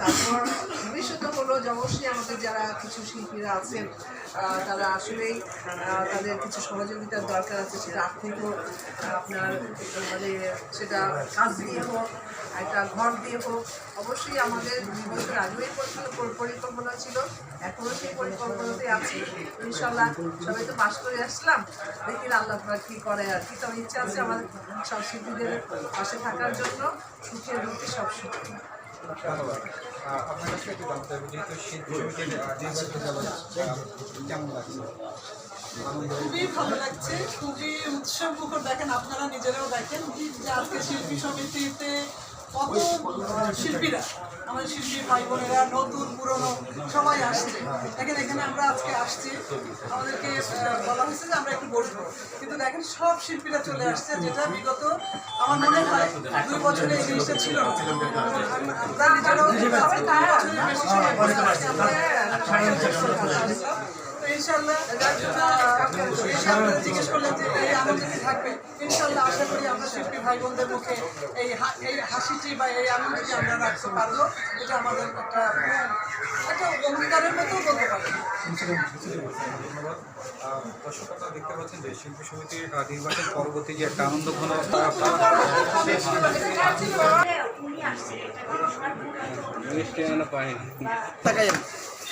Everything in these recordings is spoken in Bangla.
তারপর ভবিষ্যতে হলো যে অবশ্যই আমাদের যারা কিছু শিল্পীরা আছেন তারা আসলেই তাদের কিছু সহযোগিতার দরকার আছে, সেটা আর্থিক হোক, আপনার মানে সেটা কাজ দিয়ে হোক, একটা ঘর দিয়ে হোক, অবশ্যই আমাদের দুই বছর আগেই পরিকল্পনা- ছিল এখনও সেই পরিকল্পনাতে আছি, ইনশাল্লাহ সবাই তো পাশ করে আসলাম দেখি আল্লাহ কি করে আর কি, তবে ইচ্ছা আছে আমার সব শিল্পীদের পাশে থাকার জন্য, সুখে দুঃখে সব সুখ। খুবই ভালো লাগছে, খুবই উৎসব মুখর দেখেন, আপনারা নিজেরাও দেখেন যে আজকে শিল্পী সমিতিতে কত শিল্পীরা। আমাদের শিল্পী ভাই বোনেরা, নতুন, পুরনো, সবাই আসছে। দেখেন, এখানে আমরা আজকে আসছি। আমাদেরকে বলা হয়েছে যে আমরা একটু বসবো। কিন্তু দেখেন, সব শিল্পীরা চলে আসছে, যেটা বিগত আমার মনে হয় দুই বছরে এই জিনিসটা ছিল না। ইনশাল্লাহ জিজ্ঞেস করলেন যে এই আনন্দ থাকবে? ইনশাল্লাহ আশা করি আমরা শিল্পী ভাই বোনদের মুখে এই হা- এই হাসিটি বা এই আনন্দটি আমরা রাখতে পারব এটা আমাদের একটা একটা অঙ্গীকারের মতো বলতে পারি। ধন্যবাদ। দর্শক আপনারা দেখতে পাচ্ছেন যে শিল্পী সমিতির নির্বাচন পরবর্তী যে একটা আনন্দ ঘন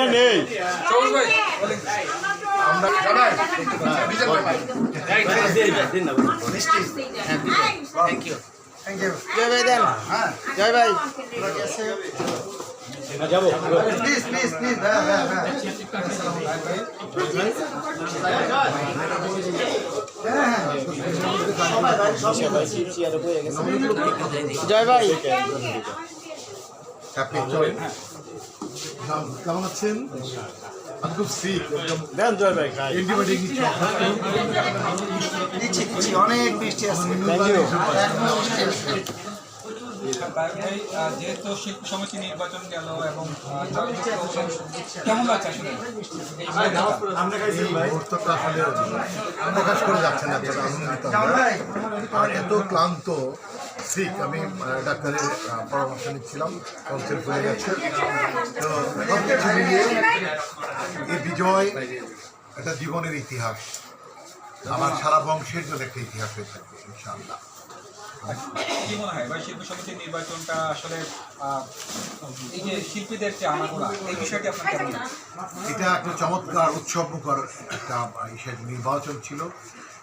কিছু নেই জয় ভাই দেন জয় ভাই যাব প্লিজ প্লিজ প্লিজ হ্যাঁ হ্যাঁ হ্যাঁ জয় ভাই আপনি কেমন আছেন আমি খুব সিক দেন জয় ভাই অ্যান্টিবায়োটিক নিচ্ছি দিচ্ছি দিচ্ছি অনেক বৃষ্টি আছে যেহেতু শিল্পী সমিতি নির্বাচন গেল এবং কেমন লাগছে আসলে মুহূর্তটা? আসলে প্রকাশ করে যাচ্ছে না। আর এত ক্লান্ত সিক আমি ডাক্তারের পরামর্শ নিচ্ছিলাম কনসেল হয়ে গেছে। তো সব কিছু মিলিয়ে এই বিজয় একটা জীবনের ইতিহাস। আমার সারা বংশের জন্য একটা ইতিহাস হয়ে থাকবে ইনশাআল্লাহ। কি মনে হয়? ভাই শিল্পী সমিতির নির্বাচনটা আসলে এই যে শিল্পীদের যে আনাগোনা এই বিষয়টি আপনার কেমন এটা একটা চমৎকার উৎসবমুখর একটা নির্বাচন ছিল।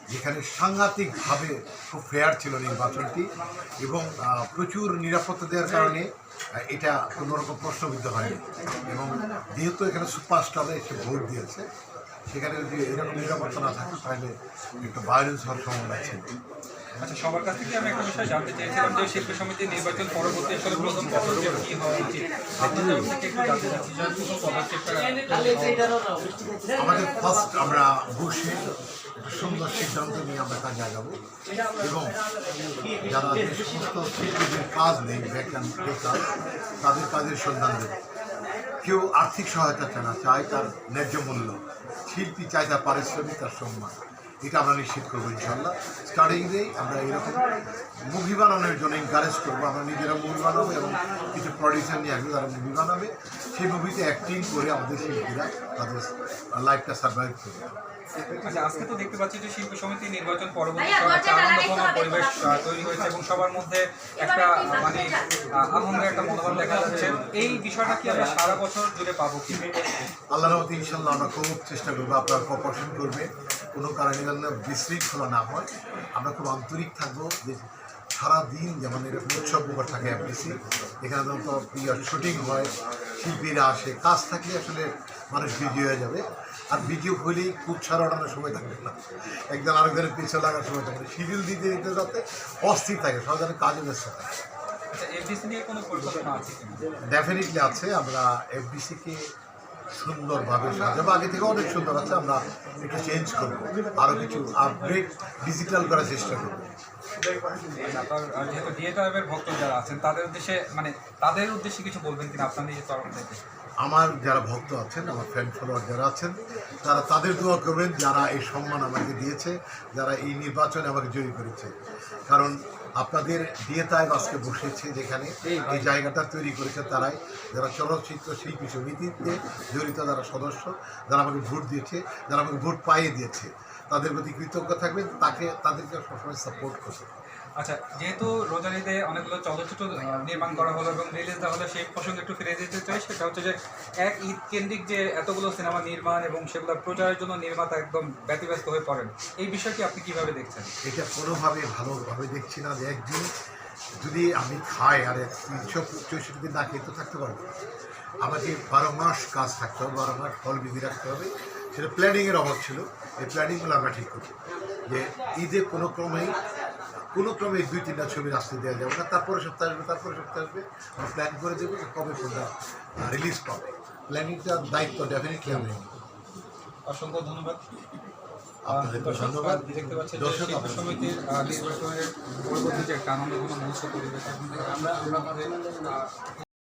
যেখানে সাংঘাতিকভাবে খুব ফেয়ার ছিল নির্বাচনটি এবং প্রচুর নিরাপত্তা দেওয়ার কারণে এটা কোনো রকম প্রশ্নবিদ্ধ হয়নি। এবং যেহেতু এখানে সুপারস্টাররা এসে ভোট দিয়েছে সেখানে যদি এরকম নিরাপত্তা না থাকে তাহলে একটু ভায়োলেন্স হওয়ার সম্ভাবনা ছিল আচ্ছা সবার কাছ থেকে আমি একটা বিষয় জানতে চাইছিলাম যে শিল্পী সমিতির নির্বাচন পরবর্তী আসলে প্রথম পদক্ষেপ কি হওয়া উচিত? আপনাদের একটু জানতে চাচ্ছি। যে প্রথম পদক্ষেপটা আমাদের ফার্স্ট আমরা বসে সুন্দর সিদ্ধান্ত নিয়ে আমরা কাজে আগাবো। এবং যারা যে সমস্ত শিল্পীদের কাজ নেই বেকার বেকার তাদের কাজের সন্ধান দেবে কেউ আর্থিক সহায়তা চায় না, চায় তার ন্যায্য মূল্য। শিল্পী চায় তার পারিশ্রমিক, তার সম্মান। এটা আমরা নিশ্চিত করব ইনশাল্লাহ। স্টার্টিংয়েই আমরা এরকম মুভি বানানোর জন্য এনকারেজ করব। আমরা নিজেরা মুভি বানাবো এবং কিছু প্রডিউসার নিয়ে আসবে, তারা মুভি বানাবে। সেই মুভিতে অ্যাক্টিং করে আমাদের শিল্পীরা তাদের লাইফটা সার্ভাইভ করবে। আচ্ছা আজকে তো দেখতে পাচ্ছি যে শিল্পী সমিতি নির্বাচন পরবর্তী একটা পরিবেশ তৈরি হয়েছে এবং সবার মধ্যে একটা মানে আনন্দের একটা মনোভাব দেখা যাচ্ছে। এই বিষয়টা কি আমরা সারা বছর জুড়ে পাবো কি? আল্লাহ রহমতে ইনশাল্লাহ আমরা খুব চেষ্টা করব আপনারা কপারেশন করবে। কোনো কারণে যেন বিশৃঙ্খলা না হয়। আমরা খুব আন্তরিক থাকব যে সারাদিন যেমন এরকম উৎসব মুখর থাকে এফডিসি এখানে যেমন তো শুটিং হয় শিল্পীরা আসে কাজ থাকলে আসলে মানুষ বিজি হয়ে যাবে। আর বিজি হলেই কুচ্ছার ওঠানোর সময় থাকবে না। একজন আরেকজনের পিছনে লাগার সময় থাকবে শিডিউল দিতে দিতে যাতে অস্থির থাকে সবাই যেন কাজে ব্যস্ত থাকে। আচ্ছা ডেফিনেটলি আছে আমরা এফডিসিকে সুন্দরভাবে সাজাবো। আগে থেকে অনেক সুন্দর আছে আমরা একটু চেঞ্জ করব। আরও কিছু আপগ্রেড ডিজিটাল করার চেষ্টা করব। যেহেতু ডিএটাইভের ভক্ত যারা আছেন তাদের উদ্দেশ্যে মানে তাদের উদ্দেশ্যে কিছু বলবেন কিনা? আপনাদের তরফ থেকে। আমার যারা ভক্ত আছেন, আমার ফ্যান ফলোয়ার যারা আছেন, তারা তাদের দোয়া করবেন যারা এই সম্মান আমাকে দিয়েছে, যারা এই নির্বাচনে আমাকে জয়ী করেছে। কারণ আপনাদের ডিএতায় আজকে বসেছে যেখানে এই জায়গাটা তৈরি করেছে তারাই। যারা চলচ্চিত্র শিল্পী সমিতিতে জড়িত, যারা সদস্য, যারা আমাকে ভোট দিয়েছে, যারা আমাকে ভোট পাইয়ে দিয়েছে, তাদের প্রতি কৃতজ্ঞ থাকবেন, তাকে, তাদেরকে সবসময় সাপোর্ট করবে আচ্ছা যেহেতু রোজারিতে অনেকগুলো চলচ্চিত্র নির্মাণ করা হলো এবং রিলিজ দেওয়া হলো, সেই প্রসঙ্গে একটু ফিরে যেতে চাই। সেটা হচ্ছে যে, এক ঈদ কেন্দ্রিক যে এতগুলো সিনেমা নির্মাণ এবং সেগুলো প্রচারের জন্য নির্মাতা একদম ব্যতিব্যস্ত হয়ে পড়েন, এই বিষয়টি আপনি কীভাবে দেখছেন? এটা কোনোভাবে ভালোভাবে দেখছি না যে একদিন যদি আমি খাই, আর তিনশো চৌষট্টি দিন না খেয়ে তো থাকতে পারব। আমাকে বারো মাস কাজ থাকতে হবে, বারো মাস ফল বিধি রাখতে হবে। সেটা প্ল্যানিংয়ের অভাব ছিল। এই প্ল্যানিংগুলো আমরা ঠিক করি যে ঈদে কোনো ক্রমেই কোনো ক্রমে দুই তিনটা ছবি আসতে দেওয়া যাবে না। তারপরে সপ্তাহে আসবে তারপরে সপ্তাহে আসবে। আমরা প্ল্যান করে দেবো যে কবে কোনটা রিলিজ পাবে। প্ল্যানিংটার দায়িত্ব ডেফিনেটলি আমি অসংখ্য ধন্যবাদ। আপনাদেরকে দর্শক, ধন্যবাদ। দেখতে পাচ্ছেন যে দর্শক সমিতির নির্বাচনের পরবর্তী যে একটা আনন্দঘন মঞ্চ পরিবেশ আমরা আমরা